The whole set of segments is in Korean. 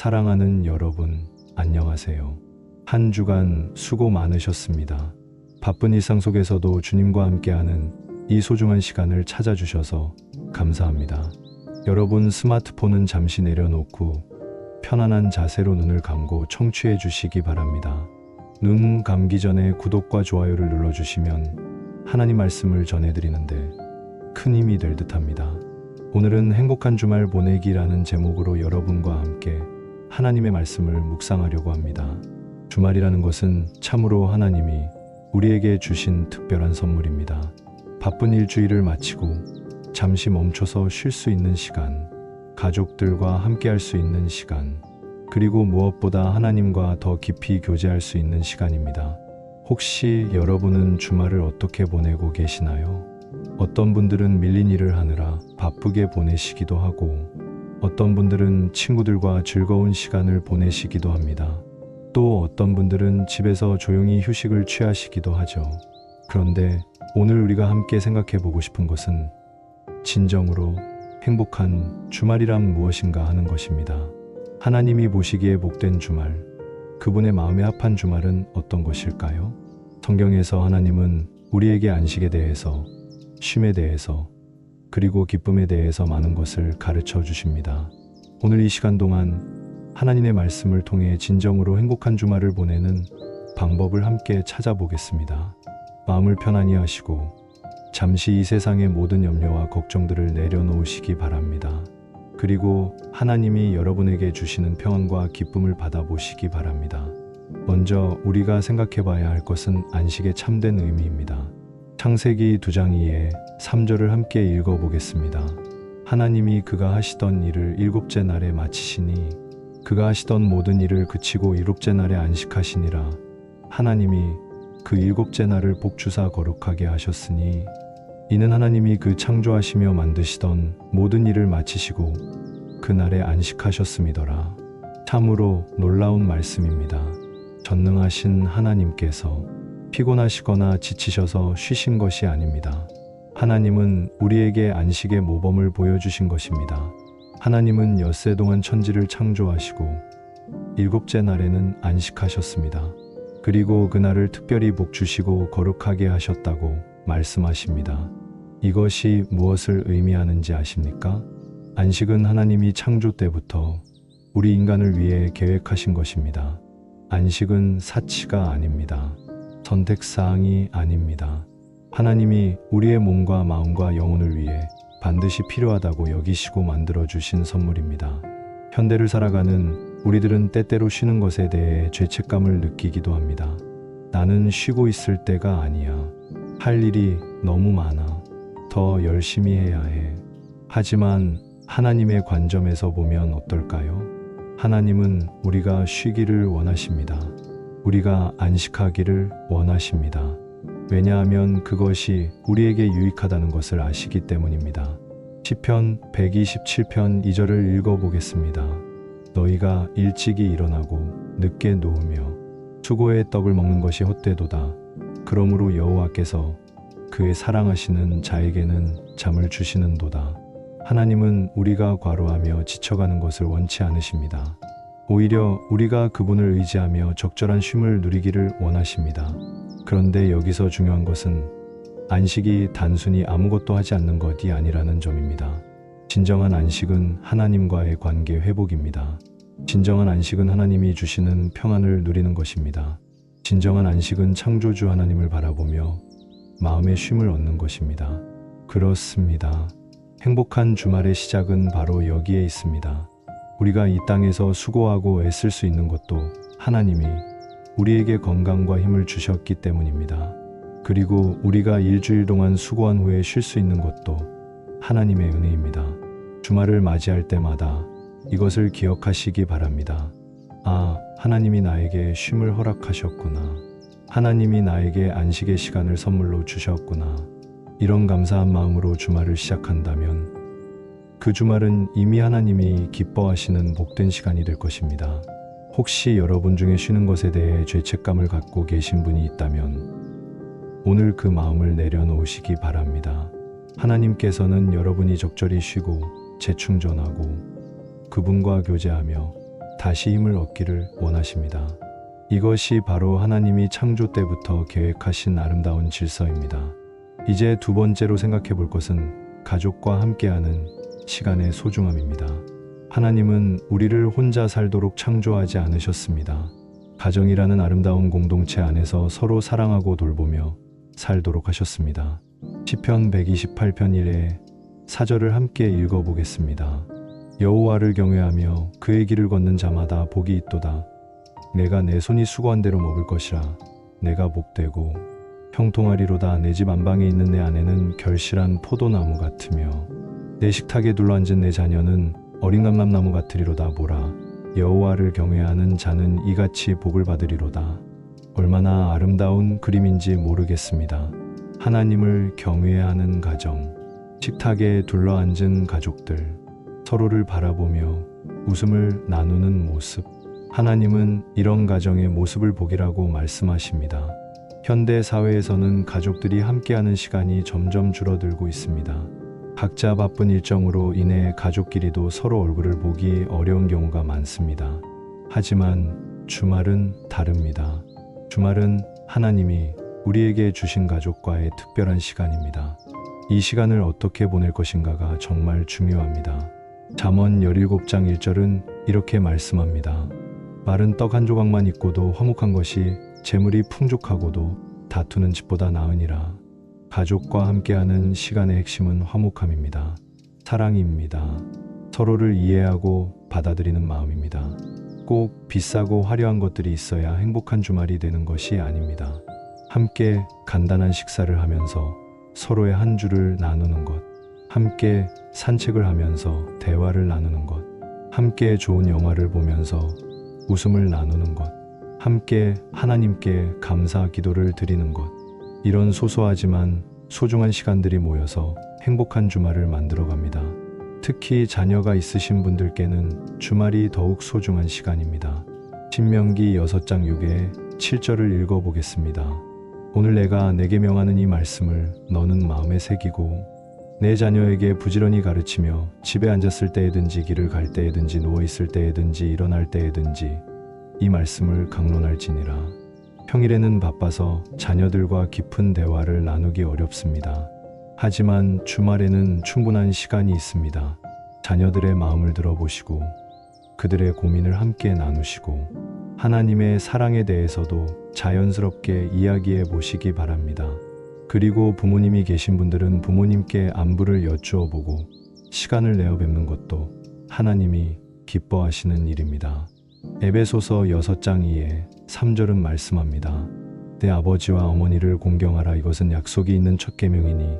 사랑하는 여러분, 안녕하세요. 한 주간 수고 많으셨습니다. 바쁜 일상 속에서도 주님과 함께하는 이 소중한 시간을 찾아주셔서 감사합니다. 여러분 스마트폰은 잠시 내려놓고 편안한 자세로 눈을 감고 청취해 주시기 바랍니다. 눈 감기 전에 구독과 좋아요를 눌러주시면 하나님 말씀을 전해드리는데 큰 힘이 될 듯합니다. 오늘은 행복한 주말 보내기라는 제목으로 여러분과 함께 하나님의 말씀을 묵상하려고 합니다. 주말이라는 것은 참으로 하나님이 우리에게 주신 특별한 선물입니다. 바쁜 일주일을 마치고 잠시 멈춰서 쉴 수 있는 시간, 가족들과 함께 할 수 있는 시간, 그리고 무엇보다 하나님과 더 깊이 교제할 수 있는 시간입니다. 혹시 여러분은 주말을 어떻게 보내고 계시나요? 어떤 분들은 밀린 일을 하느라 바쁘게 보내시기도 하고, 어떤 분들은 친구들과 즐거운 시간을 보내시기도 합니다. 또 어떤 분들은 집에서 조용히 휴식을 취하시기도 하죠. 그런데 오늘 우리가 함께 생각해 보고 싶은 것은 진정으로 행복한 주말이란 무엇인가 하는 것입니다. 하나님이 보시기에 복된 주말, 그분의 마음에 합한 주말은 어떤 것일까요? 성경에서 하나님은 우리에게 안식에 대해서, 쉼에 대해서, 그리고 기쁨에 대해서 많은 것을 가르쳐 주십니다. 오늘 이 시간 동안 하나님의 말씀을 통해 진정으로 행복한 주말을 보내는 방법을 함께 찾아보겠습니다. 마음을 편안히 하시고 잠시 이 세상의 모든 염려와 걱정들을 내려놓으시기 바랍니다. 그리고 하나님이 여러분에게 주시는 평안과 기쁨을 받아보시기 바랍니다. 먼저 우리가 생각해 봐야 할 것은 안식의 참된 의미입니다. 창세기 2장 2에 3절을 함께 읽어보겠습니다. 하나님이 그가 하시던 일을 일곱째 날에 마치시니 그가 하시던 모든 일을 그치고 일곱째 날에 안식하시니라. 하나님이 그 일곱째 날을 복주사 거룩하게 하셨으니 이는 하나님이 그 창조하시며 만드시던 모든 일을 마치시고 그 날에 안식하셨음이더라. 참으로 놀라운 말씀입니다. 전능하신 하나님께서 피곤하시거나 지치셔서 쉬신 것이 아닙니다. 하나님은 우리에게 안식의 모범을 보여주신 것입니다. 하나님은 엿새 동안 천지를 창조하시고 일곱째 날에는 안식하셨습니다. 그리고 그날을 특별히 복 주시고 거룩하게 하셨다고 말씀하십니다. 이것이 무엇을 의미하는지 아십니까? 안식은 하나님이 창조 때부터 우리 인간을 위해 계획하신 것입니다. 안식은 사치가 아닙니다. 선택사항이 아닙니다. 하나님이 우리의 몸과 마음과 영혼을 위해 반드시 필요하다고 여기시고 만들어 주신 선물입니다. 현대를 살아가는 우리들은 때때로 쉬는 것에 대해 죄책감을 느끼기도 합니다. 나는 쉬고 있을 때가 아니야. 할 일이 너무 많아. 더 열심히 해야 해. 하지만 하나님의 관점에서 보면 어떨까요? 하나님은 우리가 쉬기를 원하십니다. 우리가 안식하기를 원하십니다. 왜냐하면 그것이 우리에게 유익하다는 것을 아시기 때문입니다. 시편 127편 2절을 읽어보겠습니다. 너희가 일찍이 일어나고 늦게 누우며 수고의 떡을 먹는 것이 헛되도다. 그러므로 여호와께서 그의 사랑하시는 자에게는 잠을 주시는도다. 하나님은 우리가 과로하며 지쳐가는 것을 원치 않으십니다. 오히려 우리가 그분을 의지하며 적절한 쉼을 누리기를 원하십니다. 그런데 여기서 중요한 것은 안식이 단순히 아무것도 하지 않는 것이 아니라는 점입니다. 진정한 안식은 하나님과의 관계 회복입니다. 진정한 안식은 하나님이 주시는 평안을 누리는 것입니다. 진정한 안식은 창조주 하나님을 바라보며 마음의 쉼을 얻는 것입니다. 그렇습니다. 행복한 주말의 시작은 바로 여기에 있습니다. 우리가 이 땅에서 수고하고 애쓸 수 있는 것도 하나님이 우리에게 건강과 힘을 주셨기 때문입니다. 그리고 우리가 일주일 동안 수고한 후에 쉴 수 있는 것도 하나님의 은혜입니다. 주말을 맞이할 때마다 이것을 기억하시기 바랍니다. 아, 하나님이 나에게 쉼을 허락하셨구나. 하나님이 나에게 안식의 시간을 선물로 주셨구나. 이런 감사한 마음으로 주말을 시작한다면 그 주말은 이미 하나님이 기뻐하시는 복된 시간이 될 것입니다. 혹시 여러분 중에 쉬는 것에 대해 죄책감을 갖고 계신 분이 있다면 오늘 그 마음을 내려놓으시기 바랍니다. 하나님께서는 여러분이 적절히 쉬고 재충전하고 그분과 교제하며 다시 힘을 얻기를 원하십니다. 이것이 바로 하나님이 창조 때부터 계획하신 아름다운 질서입니다. 이제 두 번째로 생각해 볼 것은 가족과 함께하는 시간의 소중함입니다. 하나님은 우리를 혼자 살도록 창조하지 않으셨습니다. 가정이라는 아름다운 공동체 안에서 서로 사랑하고 돌보며 살도록 하셨습니다. 시편 128편 1에 사절을 함께 읽어보겠습니다. 여호와를 경외하며 그의 길을 걷는 자마다 복이 있도다. 내가 내 손이 수고한 대로 먹을 것이라. 내가 복되고 형통하리로다. 내 집 안방에 있는 내 아내는 결실한 포도나무 같으며 내 식탁에 둘러앉은 내 자녀는 어린 감람 나무 같으리로다. 보라. 여호와를 경외하는 자는 이같이 복을 받으리로다. 얼마나 아름다운 그림인지 모르겠습니다. 하나님을 경외하는 가정, 식탁에 둘러앉은 가족들, 서로를 바라보며 웃음을 나누는 모습. 하나님은 이런 가정의 모습을 복이라고 말씀하십니다. 현대 사회에서는 가족들이 함께하는 시간이 점점 줄어들고 있습니다. 각자 바쁜 일정으로 인해 가족끼리도 서로 얼굴을 보기 어려운 경우가 많습니다. 하지만 주말은 다릅니다. 주말은 하나님이 우리에게 주신 가족과의 특별한 시간입니다. 이 시간을 어떻게 보낼 것인가가 정말 중요합니다. 잠언 17장 1절은 이렇게 말씀합니다. 마른 떡 한 조각만 있고도 화목한 것이 재물이 풍족하고도 다투는 집보다 나으니라. 가족과 함께하는 시간의 핵심은 화목함입니다. 사랑입니다. 서로를 이해하고 받아들이는 마음입니다. 꼭 비싸고 화려한 것들이 있어야 행복한 주말이 되는 것이 아닙니다. 함께 간단한 식사를 하면서 서로의 한 주를 나누는 것, 함께 산책을 하면서 대화를 나누는 것, 함께 좋은 영화를 보면서 웃음을 나누는 것, 함께 하나님께 감사 기도를 드리는 것, 이런 소소하지만 소중한 시간들이 모여서 행복한 주말을 만들어 갑니다. 특히 자녀가 있으신 분들께는 주말이 더욱 소중한 시간입니다. 신명기 6장 6에 7절을 읽어보겠습니다. 오늘 내가 내게 명하는 이 말씀을 너는 마음에 새기고 내 자녀에게 부지런히 가르치며 집에 앉았을 때에든지 길을 갈 때에든지 누워 있을 때에든지 일어날 때에든지 이 말씀을 강론할지니라. 평일에는 바빠서 자녀들과 깊은 대화를 나누기 어렵습니다. 하지만 주말에는 충분한 시간이 있습니다. 자녀들의 마음을 들어보시고 그들의 고민을 함께 나누시고 하나님의 사랑에 대해서도 자연스럽게 이야기해 보시기 바랍니다. 그리고 부모님이 계신 분들은 부모님께 안부를 여쭈어 보고 시간을 내어 뵙는 것도 하나님이 기뻐하시는 일입니다. 에베소서 6장 2에 3절은 말씀합니다. 내 아버지와 어머니를 공경하라 이것은 약속이 있는 첫 계명이니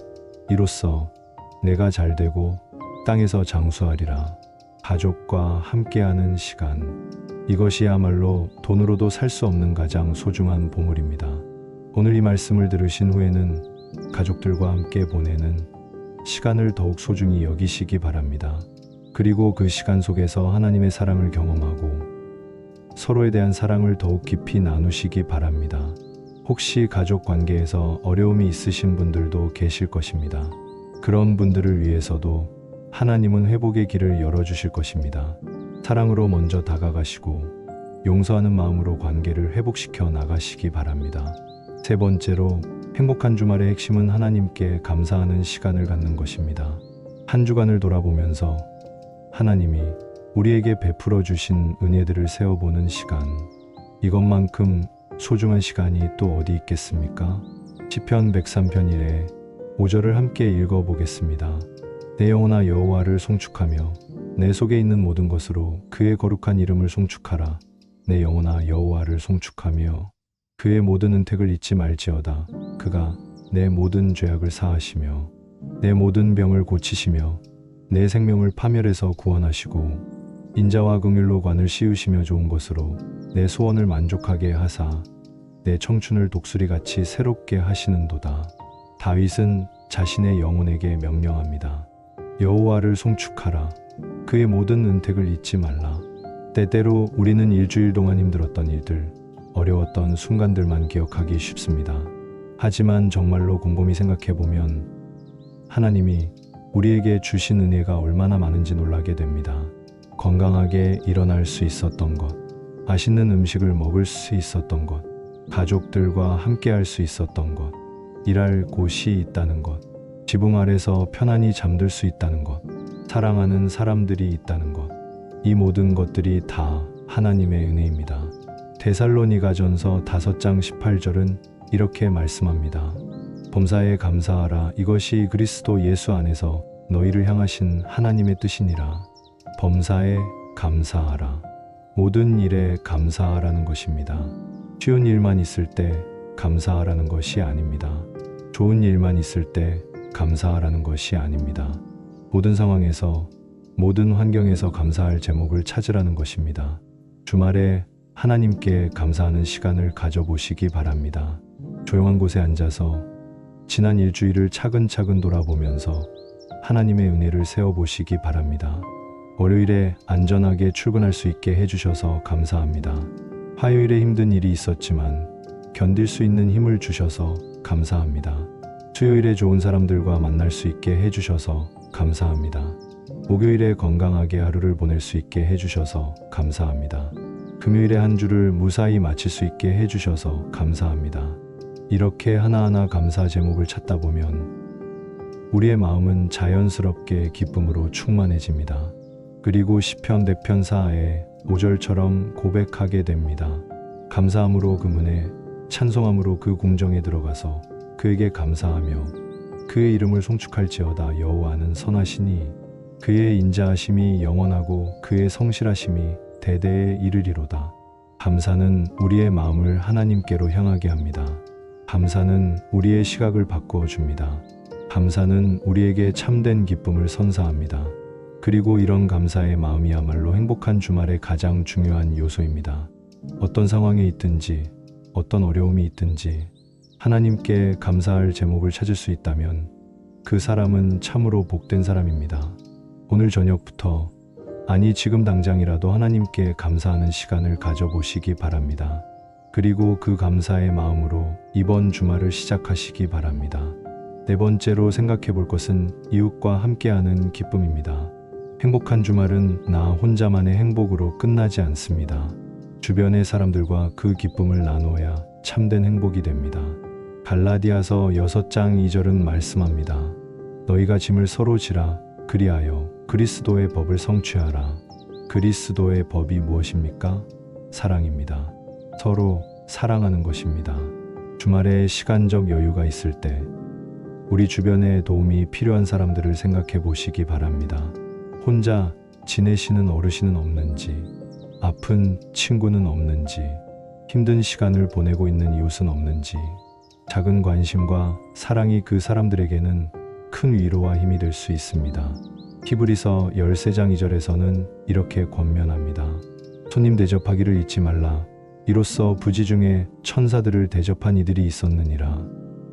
이로써 내가 잘되고 땅에서 장수하리라. 가족과 함께하는 시간. 이것이야말로 돈으로도 살 수 없는 가장 소중한 보물입니다. 오늘 이 말씀을 들으신 후에는 가족들과 함께 보내는 시간을 더욱 소중히 여기시기 바랍니다. 그리고 그 시간 속에서 하나님의 사랑을 경험하고 서로에 대한 사랑을 더욱 깊이 나누시기 바랍니다. 혹시 가족 관계에서 어려움이 있으신 분들도 계실 것입니다. 그런 분들을 위해서도 하나님은 회복의 길을 열어주실 것입니다. 사랑으로 먼저 다가가시고 용서하는 마음으로 관계를 회복시켜 나가시기 바랍니다. 세 번째로 행복한 주말의 핵심은 하나님께 감사하는 시간을 갖는 것입니다. 한 주간을 돌아보면서 하나님이 우리에게 베풀어 주신 은혜들을 세어보는 시간. 이것만큼 소중한 시간이 또 어디 있겠습니까? 시편 103편 1에 5절을 함께 읽어 보겠습니다. 내 영혼아 여호와를 송축하며 내 속에 있는 모든 것으로 그의 거룩한 이름을 송축하라. 내 영혼아 여호와를 송축하며 그의 모든 은택을 잊지 말지어다. 그가 내 모든 죄악을 사하시며 내 모든 병을 고치시며 내 생명을 파멸해서 구원하시고 인자와 긍휼로 관을 씌우시며 좋은 것으로 내 소원을 만족하게 하사 내 청춘을 독수리같이 새롭게 하시는도다. 다윗은 자신의 영혼에게 명령합니다. 여호와를 송축하라. 그의 모든 은택을 잊지 말라. 때때로 우리는 일주일 동안 힘들었던 일들, 어려웠던 순간들만 기억하기 쉽습니다. 하지만 정말로 곰곰이 생각해 보면 하나님이 우리에게 주신 은혜가 얼마나 많은지 놀라게 됩니다. 건강하게 일어날 수 있었던 것, 맛있는 음식을 먹을 수 있었던 것, 가족들과 함께 할 수 있었던 것, 일할 곳이 있다는 것, 지붕 아래서 편안히 잠들 수 있다는 것, 사랑하는 사람들이 있다는 것, 이 모든 것들이 다 하나님의 은혜입니다. 데살로니가전서 5장 18절은 이렇게 말씀합니다. 범사에 감사하라 이것이 그리스도 예수 안에서 너희를 향하신 하나님의 뜻이니라. 범사에 감사하라. 모든 일에 감사하라는 것입니다. 쉬운 일만 있을 때 감사하라는 것이 아닙니다. 좋은 일만 있을 때 감사하라는 것이 아닙니다. 모든 상황에서 모든 환경에서 감사할 제목을 찾으라는 것입니다. 주말에 하나님께 감사하는 시간을 가져보시기 바랍니다. 조용한 곳에 앉아서 지난 일주일을 차근차근 돌아보면서 하나님의 은혜를 세워보시기 바랍니다. 월요일에 안전하게 출근할 수 있게 해주셔서 감사합니다. 화요일에 힘든 일이 있었지만 견딜 수 있는 힘을 주셔서 감사합니다. 수요일에 좋은 사람들과 만날 수 있게 해주셔서 감사합니다. 목요일에 건강하게 하루를 보낼 수 있게 해주셔서 감사합니다. 금요일에 한 주를 무사히 마칠 수 있게 해주셔서 감사합니다. 이렇게 하나하나 감사 제목을 찾다 보면 우리의 마음은 자연스럽게 기쁨으로 충만해집니다. 그리고 시편 내편 4에 5절처럼 고백하게 됩니다. 감사함으로 그 문에 찬송함으로 그 궁정에 들어가서 그에게 감사하며 그의 이름을 송축할지어다 여호와는 선하시니 그의 인자하심이 영원하고 그의 성실하심이 대대에 이르리로다. 감사는 우리의 마음을 하나님께로 향하게 합니다. 감사는 우리의 시각을 바꾸어 줍니다. 감사는 우리에게 참된 기쁨을 선사합니다. 그리고 이런 감사의 마음이야말로 행복한 주말의 가장 중요한 요소입니다. 어떤 상황에 있든지, 어떤 어려움이 있든지, 하나님께 감사할 제목을 찾을 수 있다면 그 사람은 참으로 복된 사람입니다. 오늘 저녁부터, 아니 지금 당장이라도 하나님께 감사하는 시간을 가져보시기 바랍니다. 그리고 그 감사의 마음으로 이번 주말을 시작하시기 바랍니다. 네 번째로 생각해 볼 것은 이웃과 함께하는 기쁨입니다. 행복한 주말은 나 혼자만의 행복으로 끝나지 않습니다. 주변의 사람들과 그 기쁨을 나눠야 참된 행복이 됩니다. 갈라디아서 6장 2절은 말씀합니다. 너희가 짐을 서로 지라 그리하여 그리스도의 법을 성취하라. 그리스도의 법이 무엇입니까? 사랑입니다. 서로 사랑하는 것입니다. 주말에 시간적 여유가 있을 때 우리 주변에 도움이 필요한 사람들을 생각해 보시기 바랍니다. 혼자 지내시는 어르신은 없는지, 아픈 친구는 없는지, 힘든 시간을 보내고 있는 이웃은 없는지, 작은 관심과 사랑이 그 사람들에게는 큰 위로와 힘이 될 수 있습니다. 히브리서 13장 2절에서는 이렇게 권면합니다. 손님 대접하기를 잊지 말라. 이로써 부지 중에 천사들을 대접한 이들이 있었느니라.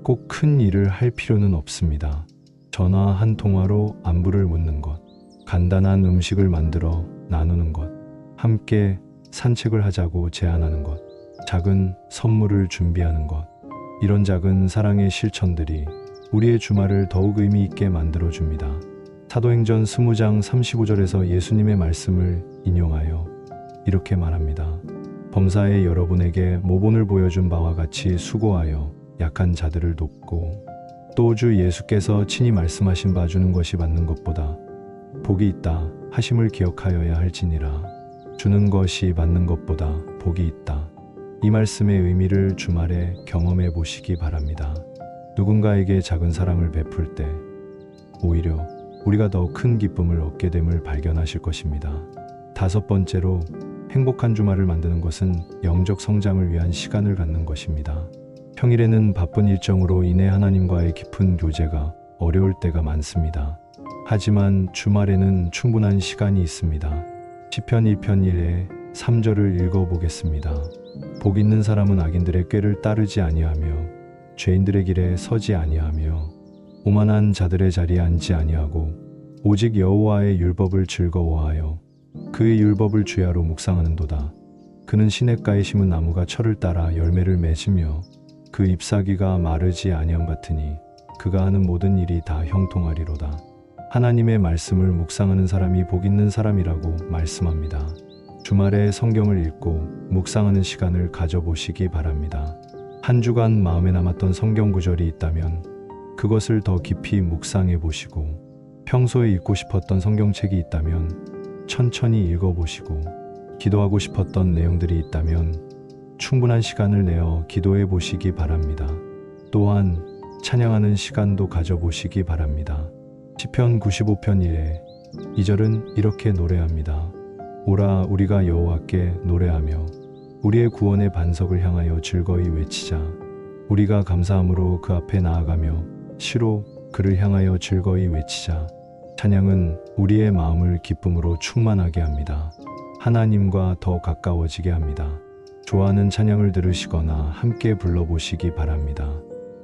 꼭 큰 일을 할 필요는 없습니다. 전화 한 통화로 안부를 묻는 것, 간단한 음식을 만들어 나누는 것, 함께 산책을 하자고 제안하는 것, 작은 선물을 준비하는 것, 이런 작은 사랑의 실천들이 우리의 주말을 더욱 의미 있게 만들어 줍니다. 사도행전 20장 35절에서 예수님의 말씀을 인용하여 이렇게 말합니다. 범사에 여러분에게 모본을 보여준 바와 같이 수고하여 약한 자들을 돕고 또 주 예수께서 친히 말씀하신 바 주는 것이 받는 것보다 복이 있다 하심을 기억하여야 할지니라 주는 것이 받는 것보다 복이 있다. 이 말씀의 의미를 주말에 경험해 보시기 바랍니다. 누군가에게 작은 사랑을 베풀 때 오히려 우리가 더 큰 기쁨을 얻게 됨을 발견하실 것입니다. 다섯 번째로 행복한 주말을 만드는 것은 영적 성장을 위한 시간을 갖는 것입니다. 평일에는 바쁜 일정으로 인해 하나님과의 깊은 교제가 어려울 때가 많습니다. 하지만 주말에는 충분한 시간이 있습니다. 시편 1편 1에 3절을 읽어 보겠습니다. 복 있는 사람은 악인들의 꾀를 따르지 아니하며 죄인들의 길에 서지 아니하며 오만한 자들의 자리에 앉지 아니하고 오직 여호와의 율법을 즐거워하여 그의 율법을 주야로 묵상하는도다. 그는 시냇가에 심은 나무가 철을 따라 열매를 맺으며 그 잎사귀가 마르지 아니함 같으니 그가 하는 모든 일이 다 형통하리로다. 하나님의 말씀을 묵상하는 사람이 복 있는 사람이라고 말씀합니다. 주말에 성경을 읽고 묵상하는 시간을 가져보시기 바랍니다. 한 주간 마음에 남았던 성경 구절이 있다면 그것을 더 깊이 묵상해 보시고 평소에 읽고 싶었던 성경책이 있다면 천천히 읽어 보시고 기도하고 싶었던 내용들이 있다면 충분한 시간을 내어 기도해 보시기 바랍니다. 또한 찬양하는 시간도 가져보시기 바랍니다. 시편 95편 1에 2절은 이렇게 노래합니다. 오라 우리가 여호와께 노래하며 우리의 구원의 반석을 향하여 즐거이 외치자. 우리가 감사함으로 그 앞에 나아가며 시로 그를 향하여 즐거이 외치자. 찬양은 우리의 마음을 기쁨으로 충만하게 합니다. 하나님과 더 가까워지게 합니다. 좋아하는 찬양을 들으시거나 함께 불러보시기 바랍니다.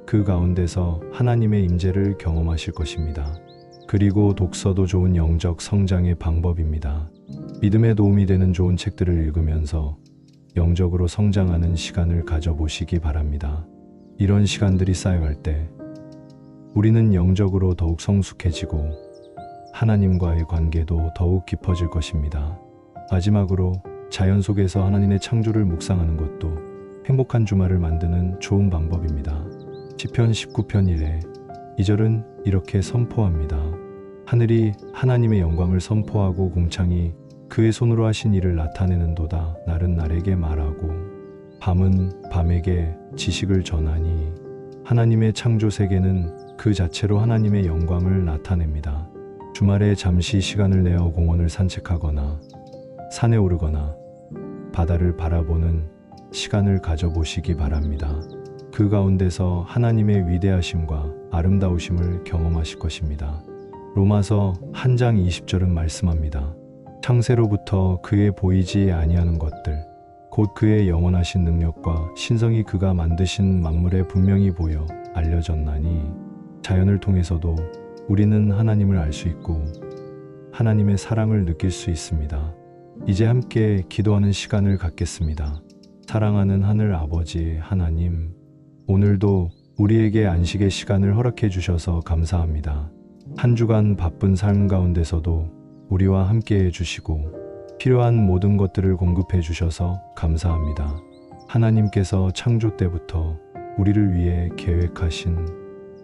그 가운데서 하나님의 임재를 경험하실 것입니다. 그리고 독서도 좋은 영적 성장의 방법입니다. 믿음에 도움이 되는 좋은 책들을 읽으면서 영적으로 성장하는 시간을 가져보시기 바랍니다. 이런 시간들이 쌓여갈 때 우리는 영적으로 더욱 성숙해지고 하나님과의 관계도 더욱 깊어질 것입니다. 마지막으로 자연 속에서 하나님의 창조를 묵상하는 것도 행복한 주말을 만드는 좋은 방법입니다. 시편 19편 1에 2절은 이렇게 선포합니다. 하늘이 하나님의 영광을 선포하고 공창이 그의 손으로 하신 일을 나타내는도다. 날은 날에게 말하고 밤은 밤에게 지식을 전하니 하나님의 창조 세계는 그 자체로 하나님의 영광을 나타냅니다. 주말에 잠시 시간을 내어 공원을 산책하거나 산에 오르거나 바다를 바라보는 시간을 가져보시기 바랍니다. 그 가운데서 하나님의 위대하심과 아름다우심을 경험하실 것입니다. 로마서 한 장 20절은 말씀합니다. 창세로부터 그의 보이지 아니하는 것들 곧 그의 영원하신 능력과 신성이 그가 만드신 만물에 분명히 보여 알려졌나니 자연을 통해서도 우리는 하나님을 알 수 있고 하나님의 사랑을 느낄 수 있습니다. 이제 함께 기도하는 시간을 갖겠습니다. 사랑하는 하늘 아버지 하나님, 오늘도 우리에게 안식의 시간을 허락해 주셔서 감사합니다. 한 주간 바쁜 삶 가운데서도 우리와 함께 해주시고 필요한 모든 것들을 공급해 주셔서 감사합니다. 하나님께서 창조 때부터 우리를 위해 계획하신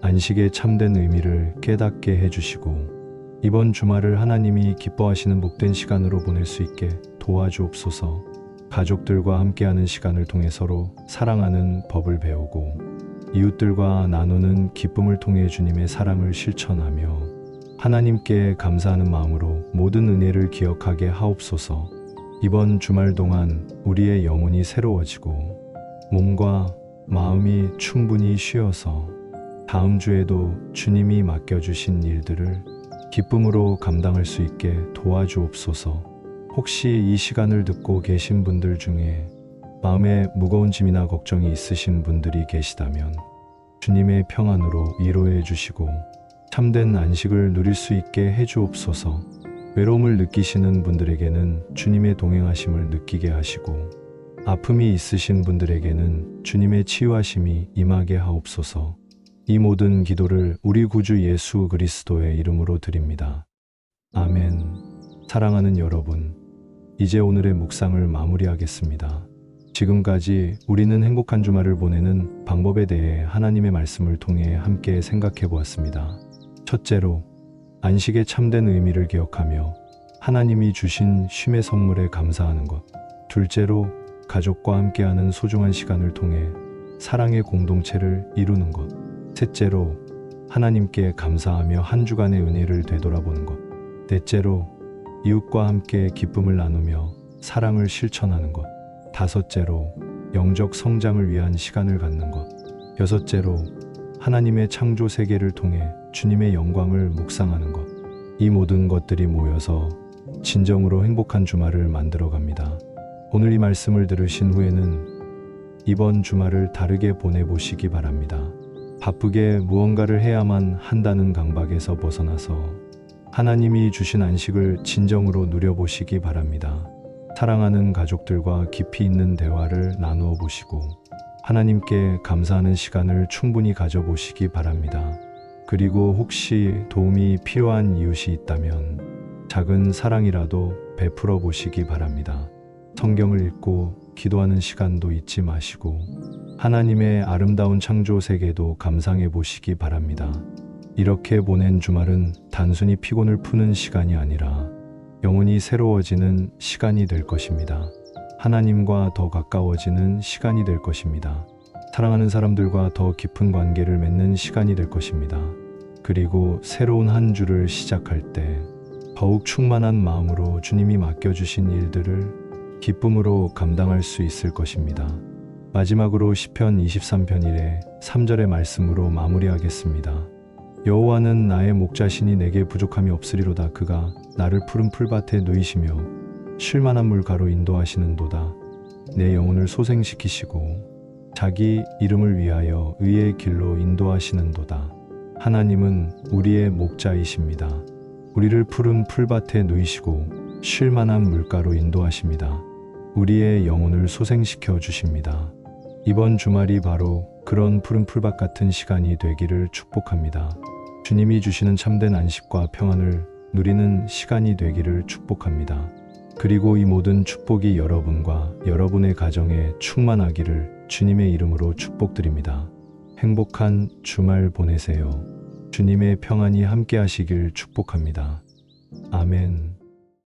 안식의 참된 의미를 깨닫게 해주시고 이번 주말을 하나님이 기뻐하시는 복된 시간으로 보낼 수 있게 도와주옵소서 가족들과 함께하는 시간을 통해 서로 사랑하는 법을 배우고 이웃들과 나누는 기쁨을 통해 주님의 사랑을 실천하며 하나님께 감사하는 마음으로 모든 은혜를 기억하게 하옵소서. 이번 주말 동안 우리의 영혼이 새로워지고 몸과 마음이 충분히 쉬어서 다음 주에도 주님이 맡겨주신 일들을 기쁨으로 감당할 수 있게 도와주옵소서. 혹시 이 시간을 듣고 계신 분들 중에 마음에 무거운 짐이나 걱정이 있으신 분들이 계시다면 주님의 평안으로 위로해 주시고 참된 안식을 누릴 수 있게 해 주옵소서. 외로움을 느끼시는 분들에게는 주님의 동행하심을 느끼게 하시고 아픔이 있으신 분들에게는 주님의 치유하심이 임하게 하옵소서. 이 모든 기도를 우리 구주 예수 그리스도의 이름으로 드립니다. 아멘. 사랑하는 여러분, 이제 오늘의 묵상을 마무리하겠습니다. 지금까지 우리는 행복한 주말을 보내는 방법에 대해 하나님의 말씀을 통해 함께 생각해 보았습니다. 첫째로 안식의 참된 의미를 기억하며 하나님이 주신 쉼의 선물에 감사하는 것. 둘째로 가족과 함께하는 소중한 시간을 통해 사랑의 공동체를 이루는 것. 셋째로 하나님께 감사하며 한 주간의 은혜를 되돌아보는 것. 넷째로 이웃과 함께 기쁨을 나누며 사랑을 실천하는 것. 다섯째로 영적 성장을 위한 시간을 갖는 것. 여섯째로 하나님의 창조 세계를 통해 주님의 영광을 묵상하는 것. 이 모든 것들이 모여서 진정으로 행복한 주말을 만들어 갑니다. 오늘 이 말씀을 들으신 후에는 이번 주말을 다르게 보내보시기 바랍니다. 바쁘게 무언가를 해야만 한다는 강박에서 벗어나서 하나님이 주신 안식을 진정으로 누려보시기 바랍니다. 사랑하는 가족들과 깊이 있는 대화를 나누어 보시고 하나님께 감사하는 시간을 충분히 가져보시기 바랍니다. 그리고 혹시 도움이 필요한 이웃이 있다면 작은 사랑이라도 베풀어 보시기 바랍니다. 성경을 읽고 기도하는 시간도 잊지 마시고 하나님의 아름다운 창조 세계도 감상해 보시기 바랍니다. 이렇게 보낸 주말은 단순히 피곤을 푸는 시간이 아니라 영혼이 새로워지는 시간이 될 것입니다. 하나님과 더 가까워지는 시간이 될 것입니다. 사랑하는 사람들과 더 깊은 관계를 맺는 시간이 될 것입니다. 그리고 새로운 한 주를 시작할 때 더욱 충만한 마음으로 주님이 맡겨주신 일들을 기쁨으로 감당할 수 있을 것입니다. 마지막으로 시편 23편 1에 3절의 말씀으로 마무리하겠습니다. 여호와는 나의 목자시니 내게 부족함이 없으리로다. 그가 나를 푸른 풀밭에 누이시며 쉴만한 물가로 인도하시는도다. 내 영혼을 소생시키시고 자기 이름을 위하여 의의 길로 인도하시는도다. 하나님은 우리의 목자이십니다. 우리를 푸른 풀밭에 누이시고 쉴만한 물가로 인도하십니다. 우리의 영혼을 소생시켜 주십니다 이번 주말이 바로 그런 푸른 풀밭 같은 시간이 되기를 축복합니다. 주님이 주시는 참된 안식과 평안을 누리는 시간이 되기를 축복합니다. 그리고 이 모든 축복이 여러분과 여러분의 가정에 충만하기를 주님의 이름으로 축복드립니다. 행복한 주말 보내세요. 주님의 평안이 함께 하시길 축복합니다. 아멘.